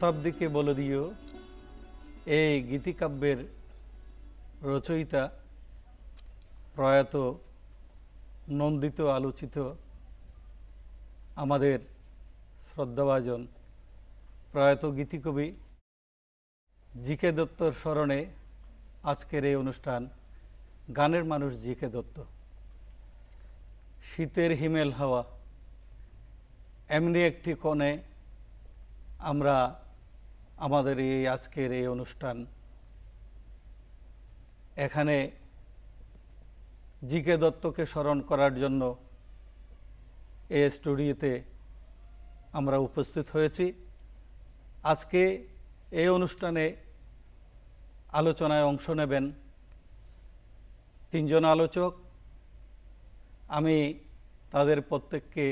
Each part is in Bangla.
শতাব্দীকে বলে দিও, এই গীতিকাব্যের রচয়িতা প্রয়াত নন্দিত আলোচিত আমাদের শ্রদ্ধাভাজন প্রয়াত গীতিকবি জি কে দত্তর স্মরণে আজকের এই অনুষ্ঠান গানের মানুষ জি কে দত্ত। শীতের হিমেল হাওয়া, এমনি একটি কোণে আমরা আমাদের এই আজকের এই অনুষ্ঠান। এখানে জি কে দত্তকে স্মরণ করার জন্য এ স্টুডিওতে আমরা উপস্থিত হয়েছি। আজকে এই অনুষ্ঠানে আলোচনায় অংশ নেবেন তিনজন আলোচক। আমি তাদের প্রত্যেককে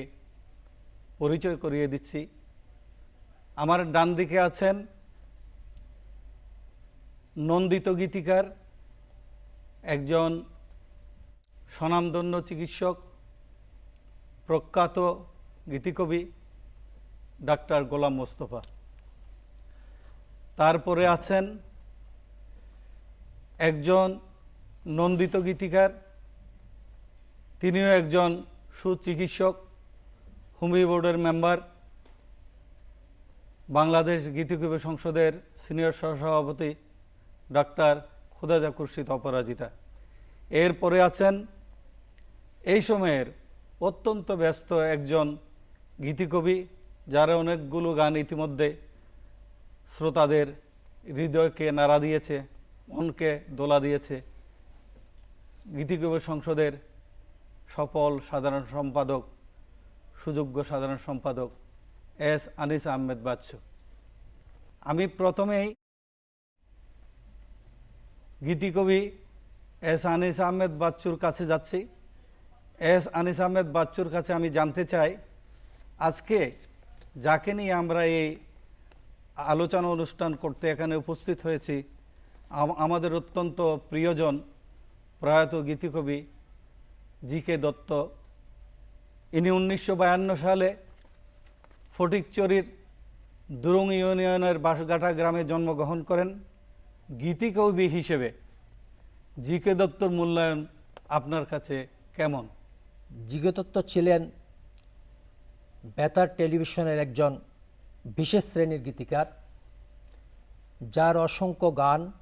পরিচয় করিয়ে দিচ্ছি। আমার ডান দিকে আছেন নন্দিত গীতিকার, একজন স্বনামধন্য চিকিৎসক, প্রখ্যাত গীতিকবি, ডাক্তার গোলাম মোস্তফা। তারপরে আছেন একজন নন্দিত গীতিকার, তিনিও একজন সুচিকিৎসক হুমি বোর্ডের মেম্বার, বাংলাদেশ গীতিকবি সংসদের সিনিয়র সহসভাপতি। ডাক্তার খুদাজা খুরশিদ অপরাজিতা। এরপরে আছেন এই সময়ের অত্যন্ত ব্যস্ত একজন গীতিকবি, যার অনেকগুলো গান ইতিমধ্যে শ্রোতাদের হৃদয়কে নাড়া দিয়েছে, মনকে দোলা দিয়েছে। গীতিকবি সংসদের সফল সাধারণ সম্পাদক, সুযোগ্য সাধারণ সম্পাদক এস আনিস আহমেদ বাচ্চু। আমি প্রথমেই গীতিকবি এস আনিস আহমেদ বাচ্চুর কাছে যাচ্ছি। এস আনিস আহমেদ বাচ্চুর কাছে আমি জানতে চাই, আজকে যাকে নিয়ে আমরা এই আলোচনা অনুষ্ঠান করতে এখানে উপস্থিত হয়েছি আমাদের অত্যন্ত প্রিয়জন প্রয়াত গীতিকবি জি কে দত্ত। ইনি উনিশশো বায়ান্ন সালে ফটিকচুরির দুরুং ইউনিয়নের বাঁশগাঠা গ্রামে জন্মগ্রহণ করেন। গীতিকবি হিসেবে জি কে দত্তর মূল্যায়ন আপনার কাছে কেমন? জিকে দত্ত ছিলেন বেতার টেলিভিশনের একজন বিশেষ শ্রেণির গীতিকার, যার অসংখ্য গান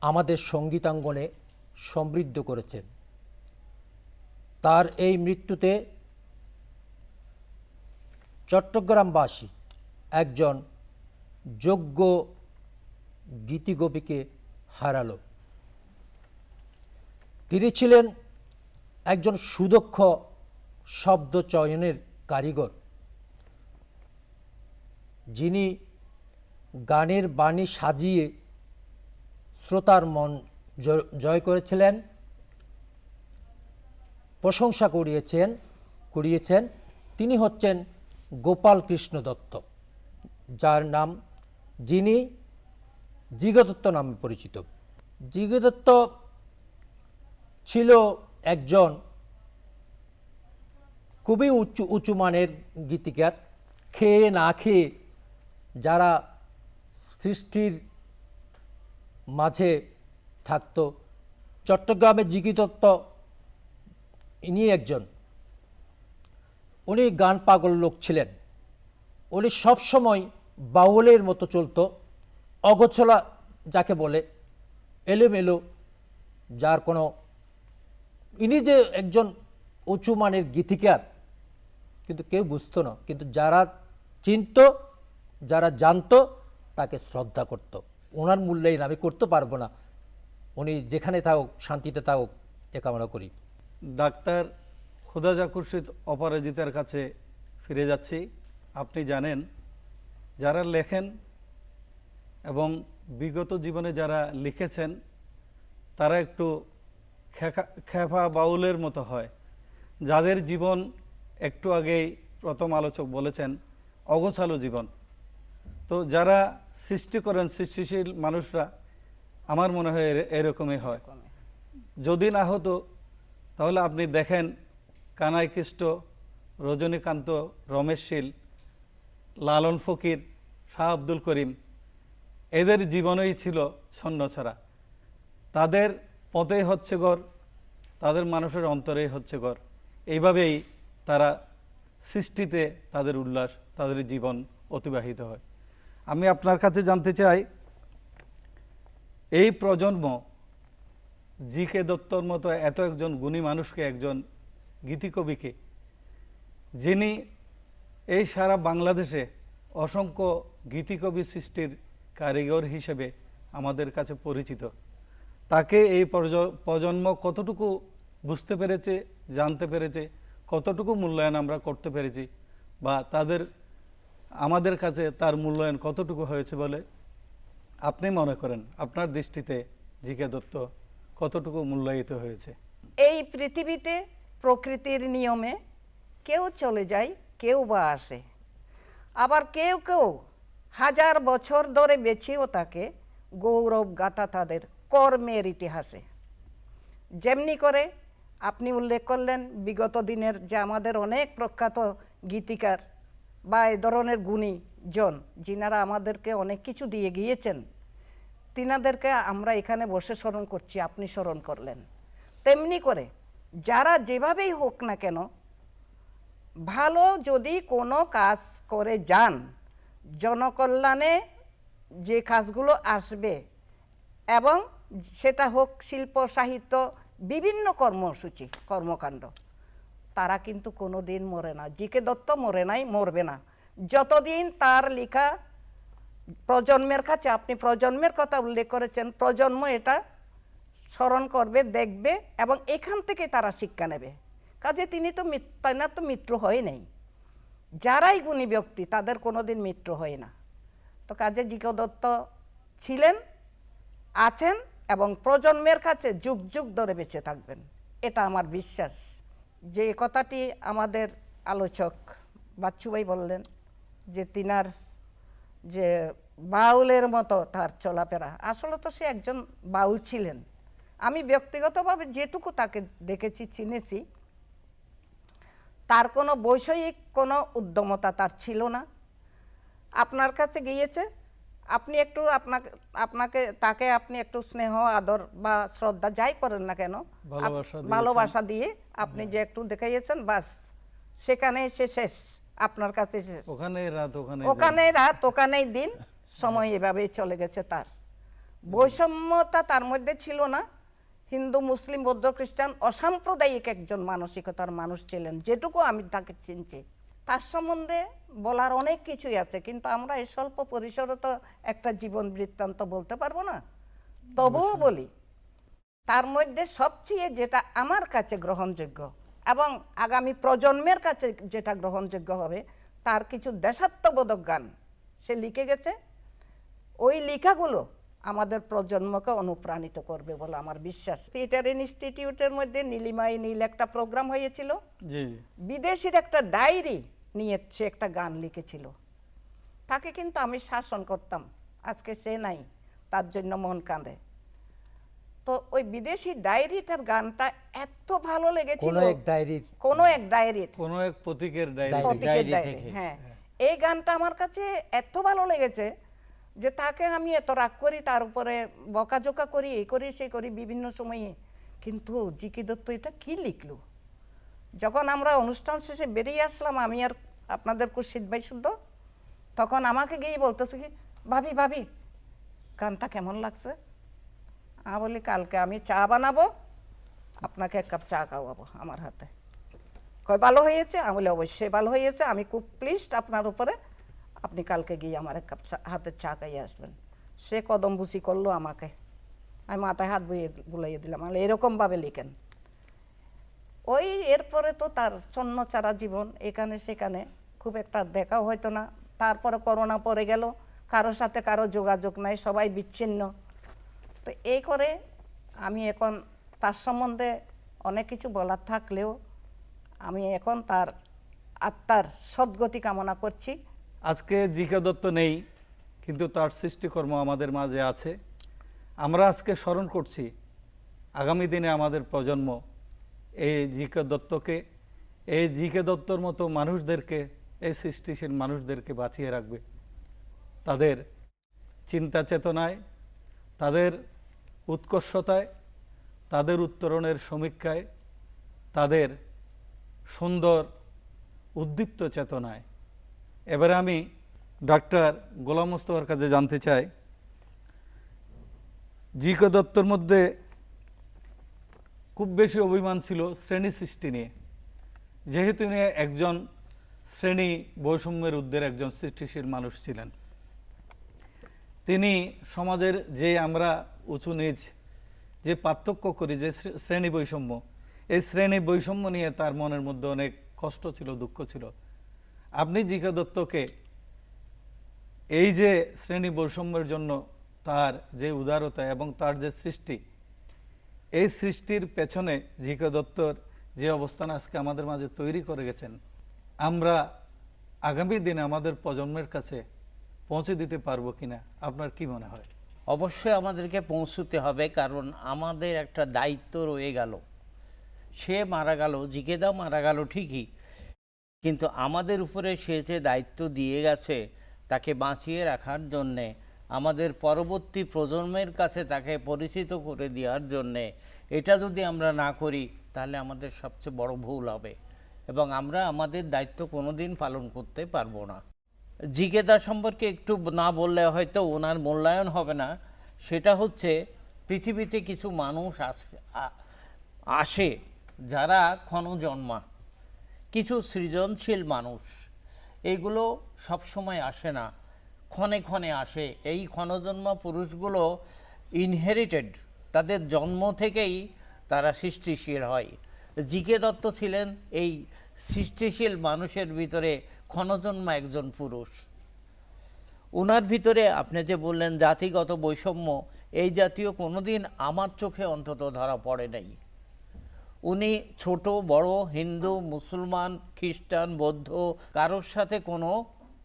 আমাদের সঙ্গীতাঙ্গনে সমৃদ্ধ করেছেন তার এই মৃত্যুতে চট্টগ্রামবাসী একজন যোগ্য গীতিগোপীকে হারালো। তিনি ছিলেন একজন সুদক্ষ শব্দ চয়নের কারিগর। যিনি গানের বাণী সাজিয়ে শ্রোতার মন জয় করেছিলেন, প্রশংসা করিয়েছেন করিয়েছেন। তিনি হচ্ছেন গোপাল কৃষ্ণ দত্ত, যার নাম যিনি জিগদত্ত নামে পরিচিত। জিগদত্ত ছিল একজন খুবই উঁচু উঁচু মানের গীতিকার। খেয়ে না খেয়ে যারা সৃষ্টির মাঝে থাকতো চট্টগ্রামের জিগিতত্ত্ব ইনি একজন। উনি গান পাগল লোক ছিলেন। উনি সবসময় বাউলের মতো চলতো। অগোছলা যাকে বলে, এলোমেলো, যার কোনো, ইনি যে একজন উঁচু মানের গীতিকার, কিন্তু কেউ বুঝতো না। কিন্তু যারা চিনত, যারা জানতো, তাকে শ্রদ্ধা করত। ওনার মূল্যায়ন আমি করতে পারব না। উনি যেখানে থাকুক, শান্তিতে থাকুক, এ কামনা করি। ডাক্তার খুদাজা খুরশিদ অপরাজিতার কাছে ফিরে যাচ্ছি। আপনি জানেন, যারা লেখেন এবং বিগত জীবনে যারা লিখেছেন তারা একটু খেপা বাউলের মতো হয়। যাদের জীবন একটু আগেই প্রথম আলোচক বলেছেন অগোছালো জীবন। তো যারা সৃষ্টি করেন সৃষ্টিশীল মানুষরা আমার মনে হয় এরকমই হয়। যদি না হতো তাহলে আপনি দেখেন কানাই কৃষ্ট রজনীকান্ত রমেশ শীল লালন ফকির শাহ আব্দুল করিম এদের জীবনেই ছিল ছন্ন ছাড়া তাদের পথেই হচ্ছে গড়, তাদের মানুষের অন্তরেই হচ্ছে গড়। এইভাবেই তারা সৃষ্টিতে তাদের উল্লাস, তাদের জীবন অতিবাহিত হয়। আমি আপনার কাছে জানতে চাই, এই প্রজন্ম জি কে দত্তর মতো এত একজন গুণী মানুষকে, একজন গীতিকবিকে, যিনি এই সারা বাংলাদেশে অসংখ্য গীতিকবি সৃষ্টির কারিগর হিসেবে আমাদের কাছে পরিচিত। তাকে এই প্রজন্ম কতটুকু বুঝতে পেরেছে, জানতে পেরেছে, কতটুকু মূল্যায়ন আমরা করতে পেরেছি বা তাদের, আমাদের কাছে তার মূল্যায়ন কতটুকু হয়েছে বলে আপনি মনে করেন? আপনার দৃষ্টিতে জিকে দত্ত কতটুকু মূল্যায়িত হয়েছে? এই পৃথিবীতে প্রকৃতির নিয়মে কেউ চলে যায়, কেউ বা আসে। আবার কেউ কেউ হাজার বছর ধরে বেঁচেও থাকে গৌরব গাথা তাদের কর্মের ইতিহাসে। যেমনি করে আপনি উল্লেখ করলেন, বিগত দিনের যে আমাদের অনেক প্রখ্যাত গীতিকার বা এ ধরনের গুণী জন যিনারা আমাদেরকে অনেক কিছু দিয়ে গিয়েছেন, তিনাদেরকে আমরা এখানে বসে স্মরণ করছি, আপনি স্মরণ করলেন। তেমনি করে যারা যেভাবেই হোক না কেন, ভালো যদি কোনো কাজ করে যান জনকল্যাণে যে কাজগুলো আসবে এবং সেটা হোক শিল্প, সাহিত্য, বিভিন্ন কর্মসূচি, কর্মকাণ্ড, তারা কিন্তু কোনো দিন মরে না। জিকে দত্ত মরে নাই, মরবে না। যতদিন তার লেখা প্রজন্মের কাছে, আপনি প্রজন্মের কথা উল্লেখ করেছেন, প্রজন্ম এটা স্মরণ করবে, দেখবে এবং এখান থেকে তারা শিক্ষা নেবে। কাজে তিনি তো তাই না? তো মৃত্যু হয় নাই। যারাই গুণী ব্যক্তি, তাদের কোনোদিন মিত্র হয় না। তো কাজে জিকে দত্ত ছিলেন, আছেন এবং প্রজন্মের কাছে যুগ যুগ ধরে বেঁচে থাকবেন। এটা আমার বিশ্বাস। যে কথাটি আমাদের আলোচক বাচ্চু ভাই বললেন, যে তিনার যে বাউলের মতো তার চলাফেরা। আসলে তো সে একজন বাউল ছিলেন। আমি ব্যক্তিগতভাবে যেটুকু তাকে দেখেছি, চিনেছি তার কোনো বৈষয়িক কোনো উদ্যমতা তার ছিল না। আপনার কাছে গিয়েছে? আপনি একটু আপনাকে আপনাকে তাকে আপনি একটু স্নেহ আদর বা শ্রদ্ধা যাই করেন না কেন ভালোবাসা দিয়ে আপনি যে একটু দেখাইয়েছেন বাস সেখানে সে শেষ আপনার কাছে শেষ। ওখানে রাত ওখানে ওখানে রাত ওখানেই দিন সময় এভাবেই চলে গেছে তার। বৈষম্যতা তার মধ্যে ছিল না হিন্দু মুসলিম বৌদ্ধ খ্রিস্টান অসাম্প্রদায়িক একজন মানসিকতার মানুষ ছিলেন যেটুকু আমি তাকে চিনছি। তার সম্বন্ধে বলার অনেক কিছুই আছে কিন্তু আমরা এই স্বল্প পরিসরে তো একটা জীবন বৃত্তান্ত বলতে পারব না। তবুও বলি তার মধ্যে সবচেয়ে যেটা আমার কাছে গ্রহণযোগ্য এবং আগামী প্রজন্মের কাছে যেটা গ্রহণযোগ্য হবে তার কিছু দেশাত্মবোধক গান। সে লিখে গেছে। ওই লেখাগুলো আমাদের প্রজন্মকে অনুপ্রাণিত করবে বলে আমার বিশ্বাস। থিয়েটার ইনস্টিটিউটের মধ্যে নীলিমাই নীল একটা প্রোগ্রাম হয়েছিল। বিদেশির একটা ডায়েরি নিয়ে সে একটা গান লিখেছিল। তাকে কিন্তু আমি শাসন করতাম। আজকে সে নাই তার জন্য মন কাঁদে। তো ওই বিদেশি ডায়েরিটার গানটা এত ভালো লেগেছিল। কোনো এক ডায়েরির। কোনো এক ডায়েরির। কোনো এক প্রতীকের ডায়েরি। হ্যাঁ। এই গানটা আমার কাছে এত ভালো লেগেছে যে তাকে আমি এত রাগ করি, তার উপরে বকাঝোকা করি, এই করি, সেই করি, বিভিন্ন সময়ে। কিন্তু জিকি দত্ত এটা কি লিখলো? যখন আমরা অনুষ্ঠান শেষে বেরিয়ে আসলাম, আমি আর আপনাদের কুশিদ ভাই শুদ্ধ, তখন আমাকে গিয়ে বলতেছে কি, ভাবি ভাবি, গানটা কেমন লাগছে? আমি বলি, কালকে আমি চা বানাবো, আপনাকে এক কাপ চা খাওয়াবো আমার হাতে। কয়, ভালো হয়েছে? আমি বলি, অবশ্যই ভালো হয়েছে। আমি খুব প্লিজড আপনার উপরে। আপনি কালকে গিয়ে আমার এক কাপ চা হাতে চা খাইয়ে আসবেন। সে কদম বুসি করল আমাকে। আমি মাথায় হাত বুলিয়ে বুলাইয়ে দিলাম। আমি এরকমভাবে লিখেন। ওই এরপরে তো তার ছন্ন চারা জীবন, এখানে সেখানে খুব একটা দেখাও হয়তো না। তারপরে করোনা পড়ে গেল। কারোর সাথে কারও যোগাযোগ নাই, সবাই বিচ্ছিন্ন। তো এই করে আমি এখন তার সম্বন্ধে অনেক কিছু বলার থাকলেও আমি এখন তার আত্মার সদ্গতি কামনা করছি। আজকে জিকে দত্ত নেই, কিন্তু তার সৃষ্টিকর্ম আমাদের মাঝে আছে। আমরা আজকে স্মরণ করছি, আগামী দিনে আমাদের প্রজন্ম এই জিকে দত্তকে, এই জিকে দত্তর মতো মানুষদেরকে, এই সৃষ্টিশীল মানুষদেরকে বাঁচিয়ে রাখবে। তাদের চিন্তা চেতনায়, তাদের উৎকর্ষতায়, তাদের উত্তরণের সমীক্ষায়, তাদের সুন্দর, উদ্দীপ্ত চেতনায় এবারে আমি ডাক্তার গোলাম মোস্তফার কাছে জানতে চাই, জিকে দত্তর মধ্যে খুব বেশি অভিমান ছিল শ্রেণি সৃষ্টি নিয়ে। যেহেতু ইনি একজন শ্রেণি বৈষম্যের ঊর্ধ্বের একজন সৃষ্টিশীল মানুষ ছিলেন। তিনি সমাজের যে আমরা উঁচু নিচ যে পার্থক্য করি, যে শ্রেণি বৈষম্য, এই শ্রেণি বৈষম্য নিয়ে তার মনের মধ্যে অনেক কষ্ট ছিল, দুঃখ ছিল। আপনি জিকা দত্তকে এই যে শ্রেণি বৈষম্যের জন্য তার যে উদারতা এবং তার যে সৃষ্টি, এই সৃষ্টির পেছনে জিকা দত্তর যে অবস্থান আজকে আমাদের মাঝে তৈরি করে গেছেন, আমরা আগামী দিনে আমাদের প্রজন্মের কাছে পৌঁছে দিতে পারব কিনা, আপনার কি মনে হয়? অবশ্যই আমাদেরকে পৌঁছতে হবে, কারণ আমাদের একটা দায়িত্ব রয়ে গেল। সে মারা গেল জিকেদা মারা গেল ঠিকই কিন্তু আমাদের উপরে সে যে দায়িত্ব দিয়ে গেছে, তাকে বাঁচিয়ে রাখার জন্যে, আমাদের পরবর্তী প্রজন্মের কাছে তাকে পরিচিত করে দেওয়ার জন্যে, এটা যদি আমরা না করি, তাহলে আমাদের সবচেয়ে বড় ভুল হবে। এবং আমরা আমাদের দায়িত্ব কোনোদিন পালন করতে পারব না। জিজ্ঞেদা সম্পর্কে একটু না বললে হয়তো ওনার মূল্যায়ন হবে না। সেটা হচ্ছে, পৃথিবীতে কিছু মানুষ আসে আসে যারা ক্ষণজন্মা। কিছু সৃজনশীল মানুষ। এইগুলো সবসময় আসে না। ক্ষণে ক্ষণে আসে। এই ক্ষণজন্মা পুরুষগুলো ইনহেরিটেড তাদের জন্ম থেকেই তারা সৃষ্টিশীল হয়। জিকে দত্ত ছিলেন এই সৃষ্টিশীল মানুষের ভিতরে ক্ষণজন্মা একজন পুরুষ। ওনার ভিতরে আপনি যে বললেন জাতিগত বৈষম্য, এই জাতীয় কোনোদিন আমার চোখে অন্তত ধরা পড়ে নাই। উনি ছোট বড় হিন্দু মুসলমান খ্রিস্টান বৌদ্ধ কারোর সাথে কোনো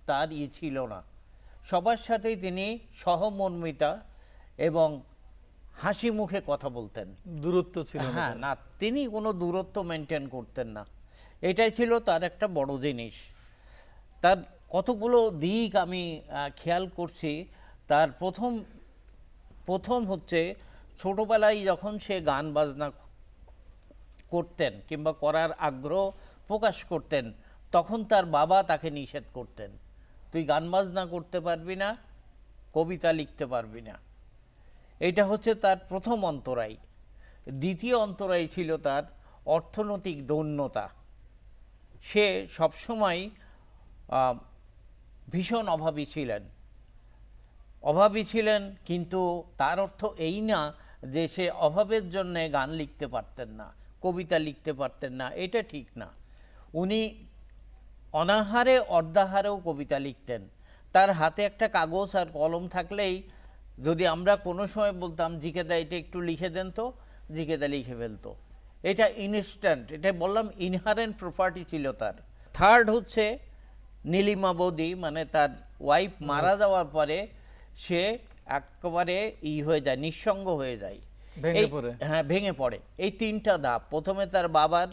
তার ই ছিল না। সবার সাথেই তিনি সহমর্মিতা এবং হাসি মুখে কথা বলতেন। দূরত্ব ছিল হ্যাঁ না তিনি কোনো দূরত্ব মেনটেন করতেন না। এটাই ছিল তার একটা বড় জিনিস। তার কতগুলো দিক আমি খেয়াল করছি। তার প্রথম প্রথম হচ্ছে ছোটোবেলায় যখন সে গান বাজনা করতেন কিংবা করার আগ্রহ প্রকাশ করতেন, তখন তার বাবা তাকে নিষেধ করতেন। তুই গান বাজনা করতে পারবি না, কবিতা লিখতে পারবি না। এটা হচ্ছে তার প্রথম অন্তরায়। দ্বিতীয় অন্তরায় ছিল তার অর্থনৈতিক দৌন্যতা। সে সবসময় ভীষণ অভাবী ছিলেন। অভাবী ছিলেন কিন্তু তার অর্থ এই না যে সে অভাবের জন্যে গান লিখতে পারতেন না। কবিতা লিখতে পারতেন না এটা ঠিক না। উনি অনাহারে অর্ধাহারেও কবিতা লিখতেন। তার হাতে একটা কাগজ আর কলম থাকলেই যদি আমরা কোনো সময় বলতাম জিকেদা এটা একটু লিখে দেন তো। জিকেদা লিখে ফেলতো। এটা ইনস্ট্যান্ট এটা বললাম ইনহারেন্ট প্রপার্টি ছিল তার। থার্ড হচ্ছে নীলিমা বৌদি মানে তার ওয়াইফ মারা যাওয়ার পরে সে একেবারে ই হয়ে যায় নিঃসঙ্গ হয়ে যায়। হ্যাঁ ভেঙে পড়ে। এই তিনটা ধাপ প্রথমে তার বাবার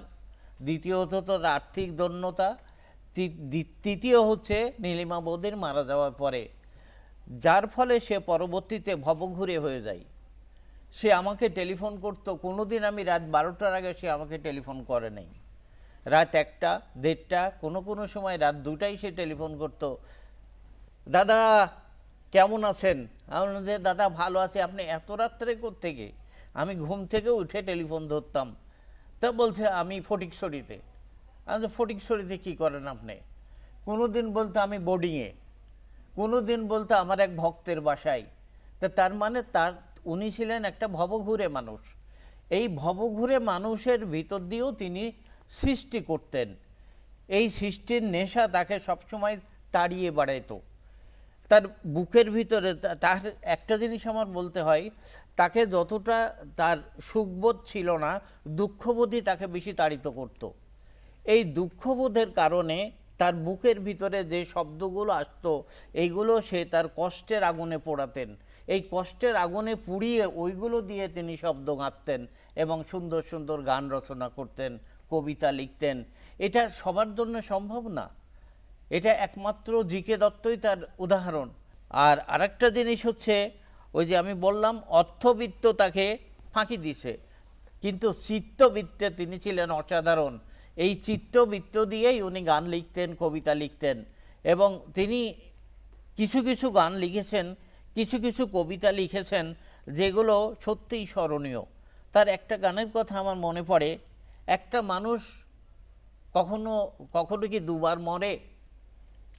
দ্বিতীয়ত তার আর্থিক দন্যতা তৃতীয় হচ্ছে নীলিমা বৌদির মারা যাওয়ার পরে। যার ফলে সে পরবর্তীতে ভবঘুরে হয়ে যায়। সে আমাকে টেলিফোন করতো। কোনোদিন আমি রাত বারোটার আগে সে আমাকে টেলিফোন করে নাই। রাত একটা দেড়টা কোনো কোনো সময় রাত দুটাই সে টেলিফোন করতো। দাদা কেমন আছেন? আমি বললাম যে দাদা ভালো আছি। আপনি এত রাত্রে থেকে আমি ঘুম থেকে উঠে টেলিফোন ধরতাম। তা বলছে, আমি ফটিকছড়িতে। আমি তো ফটিকছড়িতে কী করেন আপনি? কোনো দিন বলতো আমি বোর্ডিংয়ে কোনো দিন বলতো আমার এক ভক্তের বাসায়। তা তার মানে তার, উনি ছিলেন একটা ভবঘুরে মানুষ। এই ভবঘুরে মানুষের ভিতর দিয়েও তিনি সৃষ্টি করতেন। এই সৃষ্টির নেশা তাকে সবসময় তাড়িয়ে বাড়াইতো। তার বুকের ভিতরে তার একটা জিনিস আমার বলতে হয় তাকে যতটা তার সুখবোধ ছিল না, দুঃখবোধই তাকে বেশি তাড়িত করত। এই দুঃখবোধের কারণে তার বুকের ভিতরে যে শব্দগুলো আসতো, এইগুলো সে তার কষ্টের আগুনে পোড়াতেন। এই কষ্টের আগুনে পুড়িয়ে ওইগুলো দিয়ে তিনি শব্দ গাঁথতেন এবং সুন্দর সুন্দর গান রচনা করতেন, কবিতা লিখতেন। এটা সবার জন্য সম্ভব না। এটা একমাত্র জিকে দত্তই তার উদাহরণ। আর আরেকটা জিনিস হচ্ছে ওই যে আমি বললাম অর্থবিত্ত তাকে ফাঁকি দিছে। কিন্তু চিত্তবৃত্তে তিনি ছিলেন অসাধারণ। এই চিত্তবৃত্ত দিয়েই উনি গান লিখতেন কবিতা লিখতেন। এবং তিনি কিছু কিছু গান লিখেছেন কিছু কিছু কবিতা লিখেছেন যেগুলো সত্যিই স্মরণীয়। তার একটা গানের কথা আমার মনে পড়ে একটা মানুষ কখনো কখনো কি দুবার মরে?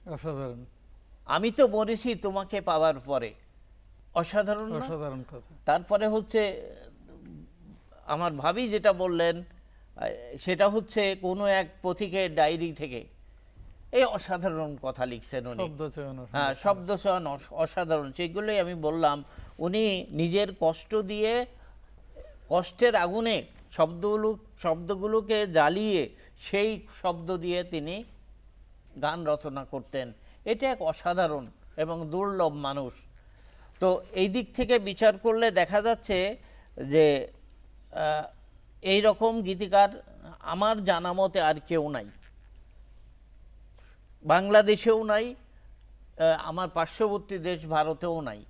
অসাধারণ। আমি তো মরেছি তোমাকে পাওয়ার পরে। অসাধারণ অসাধারণ কথা। তারপরে হচ্ছে আমার ভাবি যেটা বললেন সেটা হচ্ছে কোনো এক পথিকের ডায়েরি থেকে। এই অসাধারণ কথা লিখছেন উনি। হ্যাঁ শব্দ চয়ন অসাধারণ। সেগুলোই আমি বললাম উনি নিজের কষ্ট দিয়ে কষ্টের আগুনে শব্দগুলো শব্দগুলোকে জ্বালিয়ে সেই শব্দ দিয়ে তিনি গান রচনা করতেন। এটা এক অসাধারণ এবং দুর্লভ মানুষ। তো এই দিক থেকে বিচার করলে দেখা যাচ্ছে যে এই রকম গীতিকার আমার জানা মতে আর কেউ নাই। বাংলাদেশেও নাই আমার পার্শ্ববর্তী দেশ ভারতেও নাই।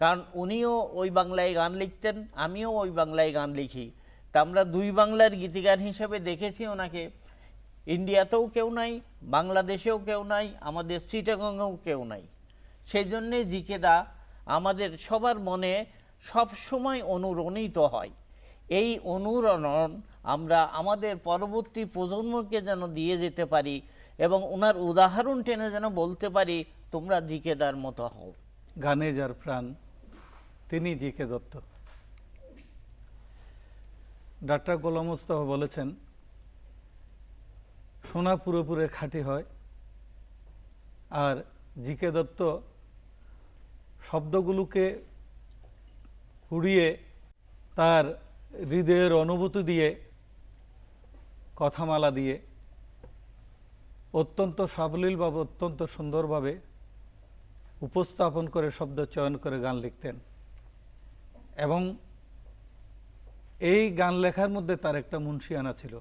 কারণ উনিও ওই বাংলায় গান লিখতেন, আমিও ওই বাংলায় গান লিখি। তা আমরা দুই বাংলার গীতিকার হিসেবে দেখেছি ওনাকে। ইন্ডিয়াতেও কেউ নাই, বাংলাদেশেও কেউ নাই, আমাদের চিটাগংয়েও কেউ নাই। সেই জন্যে জিকেদা আমাদের সবার মনে সব সময় অনুরণিত হয়। এই অনুরণন আমরা আমাদের পরবর্তী প্রজন্মকে যেন দিয়ে যেতে পারি এবং ওনার উদাহরণ টেনে যেন বলতে পারি, তোমরা জিকেদার মতো হও। গানে যার প্রাণ, তিনি জিকে দত্ত। ডাক্তার গোলাম মুস্তফা বলেছেন, সোনা পুরোপুরে খাঁটি হয়, আর জিকে দত্ত শব্দগুলোকে কুড়িয়ে তার হৃদয়ের অনুভূতি দিয়ে, কথামালা দিয়ে, অত্যন্ত সাবলীলভাবে অত্যন্ত সুন্দরভাবে উপস্থাপন করে, শব্দ চয়ন করে গান লিখতেন। এবং এই গান লেখার মধ্যে তার একটা মুন্সিয়ানা ছিল।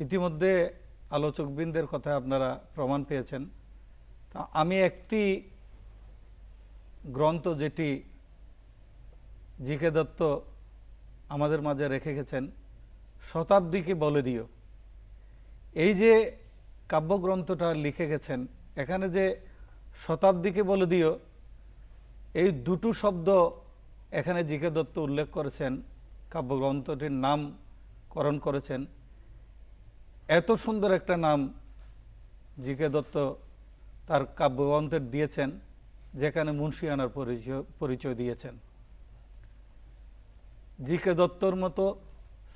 ইতিমধ্যে আলোচকবৃন্দের কথা আপনারা প্রমাণ পেয়েছেন। তা আমি একটি গ্রন্থ যেটি জিকে দত্ত আমাদের মাঝে রেখে গেছেন, শতাব্দীকে বলে দিও। এই যে কাব্যগ্রন্থটা লিখে গেছেন, এখানে যে শতাব্দীকে বলে দিও, এই দুটো শব্দ এখানে জিকে দত্ত উল্লেখ করেছেন, কাব্যগ্রন্থটির নামকরণ করেছেন। এত সুন্দর একটা নাম জিকে দত্ত তার কাব্যগ্রন্থের দিয়েছেন। যেখানে মুন্সিয়ানার পরিচয় পরিচয় দিয়েছেন। জিকে দত্তর মতো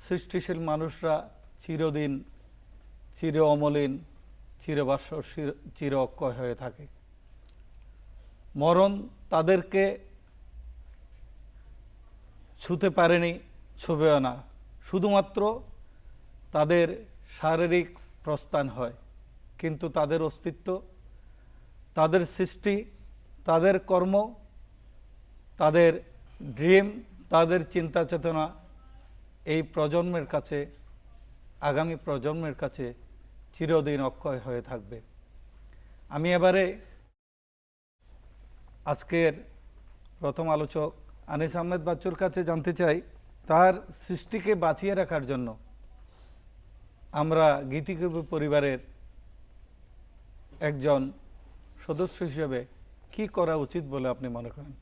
সৃষ্টিশীল মানুষরা চিরদিন চির অমলিন চিরবাসর চির- চির অক্ষয় হয়ে থাকে। মরণ তাদেরকে ছুতে পারেনি, ছুবেও না। শুধুমাত্র তাদের শারীরিক প্রস্থান হয়, কিন্তু তাদের অস্তিত্ব, তাদের সৃষ্টি তাদের কর্ম, তাদের ড্রিম তাদের চিন্তা চেতনা এই প্রজন্মের কাছে, আগামী প্রজন্মের কাছে চিরদিন অক্ষয় হয়ে থাকবে। আমি এবারে আজকের প্রথম আলোচক আনিস আহমেদ বাচ্চুর কাছে জানতে চাই, তার সৃষ্টিকে বাঁচিয়ে রাখার জন্য আমরা গীতিকবি পরিবারের একজন সদস্য হিসেবে কি করা উচিত বলে আপনি মনে করেন?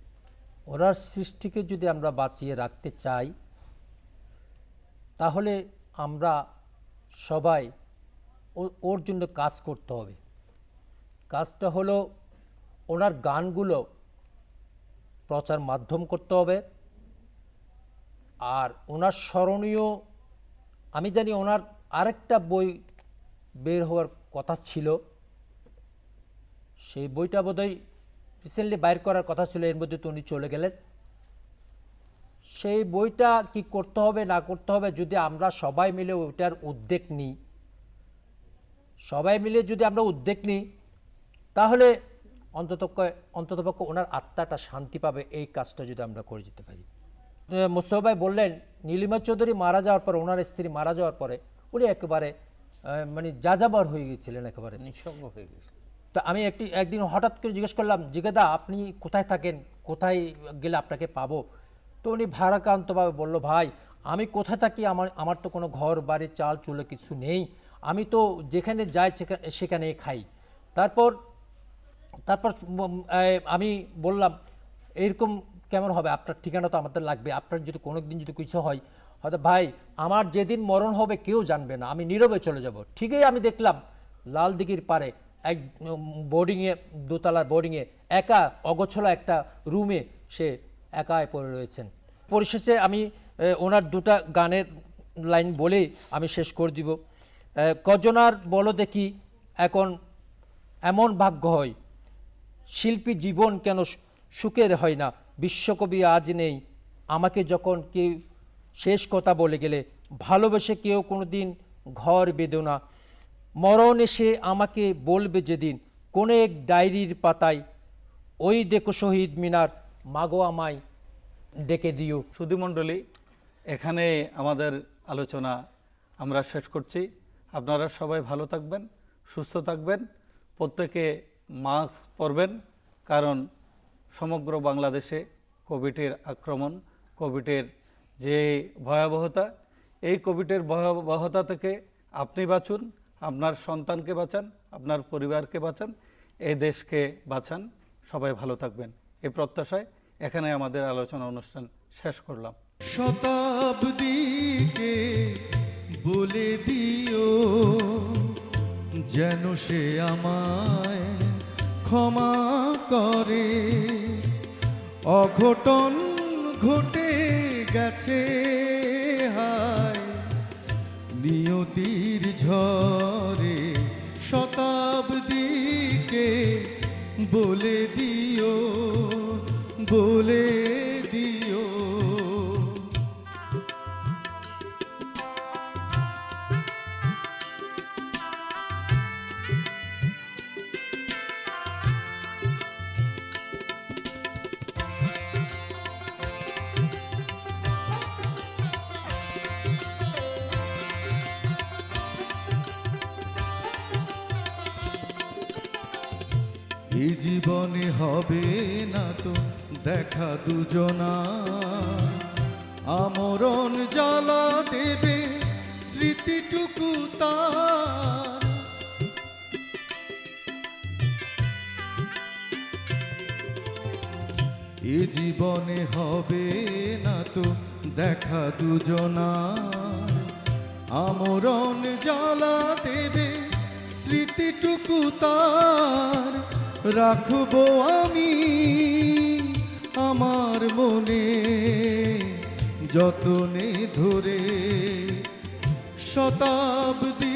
ওনার সৃষ্টিকে যদি আমরা বাঁচিয়ে রাখতে চাই, তাহলে আমরা সবাই ওর জন্য কাজ করতে হবে। কাজটা হলো ওনার গানগুলো প্রচার মাধ্যম করতে হবে। আর ওনার স্মরণীয়, আমি জানি ওনার আরেকটা বই বের হওয়ার কথা ছিল। সেই বইটা বোধহয় রিসেন্টলি বাইর করার কথা ছিল, এর মধ্যে তো উনি চলে গেলেন। সেই বইটা কি করতে হবে, না করতে হবে, যদি আমরা সবাই মিলে ওইটার উদ্যোগ নিই, সবাই মিলে যদি আমরা উদ্যোগ নিই, তাহলে অন্তত অন্ততপক্ষে ওনার আত্মাটা শান্তি পাবে, এই কাজটা যদি আমরা করে যেতে পারি। মোস্তফা ভাই বললেন, নীলিমা চৌধুরী মারা যাওয়ার পর, ওনার স্ত্রী মারা যাওয়ার পরে, উনি একেবারে মানে যাযাবর হয়ে গেছিলেন একেবারে। নিঃসঙ্গ হয়ে গেছে। তো আমি একটি, একদিন হঠাৎ করে জিজ্ঞেস করলাম, জিজ্ঞেদা, আপনি কোথায় থাকেন? কোথায় গেলে আপনাকে পাবো? তো উনি ভারাক্রান্তভাবে বলল, ভাই, আমি কোথায় থাকি? আমার আমার তো কোনো ঘর, বাড়ি, চাল, চুলো কিছু নেই। আমি তো যেখানে যাই সেখা- সেখানে খাই। তারপর তারপর আমি বললাম, এরকম কেমন হবে? আপনার ঠিকানা তো আমাদের লাগবে। আপনার যদি কোনো দিন যদি কিছু হয়, হয়তো ভাই, আমার যেদিন মরণ হবে কেউ জানবে না। আমি নীরবে চলে যাব। ঠিকই আমি দেখলাম লাল দিঘির পারে এক বোর্ডিংয়ে দোতলার বোর্ডিংয়ে একা অগোছলা একটা রুমে সে একাই পড়ে রয়েছেন। পরিশেষে আমি ওনার দুটা গানের লাইন বলেই আমি শেষ করে দিব। কজনার বলো দেখি এখন এমন ভাগ্য হয়, শিল্পী জীবন কেন সুখের হয় না? বিশ্বকবি আজ নেই, আমাকে যখন কেউ শেষ কথা বলে গেলে ভালোবেসে কেউ কোনো দিন ঘর বেঁধো না। মরণ এসে আমাকে বলবে যেদিন, কোনো এক ডায়েরির পাতায়, ওই দেখো শহীদ মিনার, মাগো আমায় ডেকে দিও। সুধীমণ্ডলী এখানে আমাদের আলোচনা আমরা শেষ করছি। আপনারা সবাই ভালো থাকবেন, সুস্থ থাকবেন, প্রত্যেকে মাস্ক পরবেন, কারণ সমগ্র বাংলাদেশে কোভিডের আক্রমণ, কোভিডের যে ভয়াবহতা, এই কোভিডের ভয়াবহতা থেকে আপনি বাঁচুন। আপনার সন্তানকে বাঁচান, আপনার পরিবারকে বাঁচান, এই দেশকে বাঁচান। সবাই ভালো থাকবেন। এই প্রত্যাশায় এখানে আমাদের আলোচনা অনুষ্ঠান শেষ করলাম। শতাব্দীকে বলে দিও যেন সে আমায় ক্ষমা করে। অঘটন ঘটে গেছে। নিয়তির ঝরে শতাব্দীকে বলে দিও বলে হবে না তো দেখা দুজনা। আমরণ জ্বালা দেবে স্মৃতিটুকু তার। এ জীবনে হবে না তো দেখা দুজনা। আমরণ জ্বালা দেবে স্মৃতিটুকু তার। রাখব আমি আমার মনে যতনে ধরে শতাব্দীকে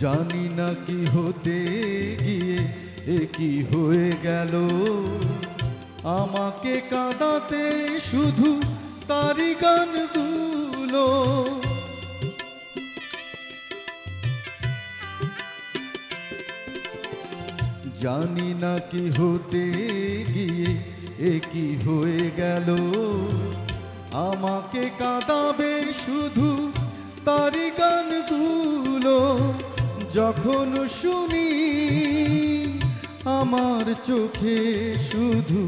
জানি না কি হতে গিয়ে, এ কি হয়ে গেল? আমাকে কাঁদাতে শুধু তারি গান গানগুলো জানি না কি হতে গিয়ে, এ কি হয়ে গেল? আমাকে কাঁদাবে শুধু তারি গানগুলো যখন শুনি, আমার চোখে শুধু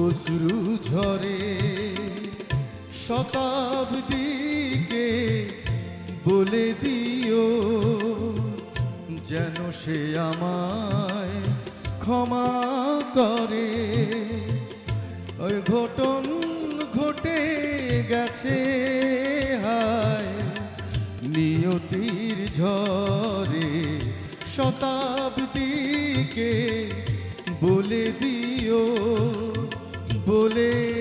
অশ্রু ঝরে। শতাব্দীকে বলে দিও, যেন সে আমায় ক্ষমা করে। ওই ঘটন ঘটে গেছে, হায়। নিয়তির ঝরে শতাব্দীকে বলে দিও বলে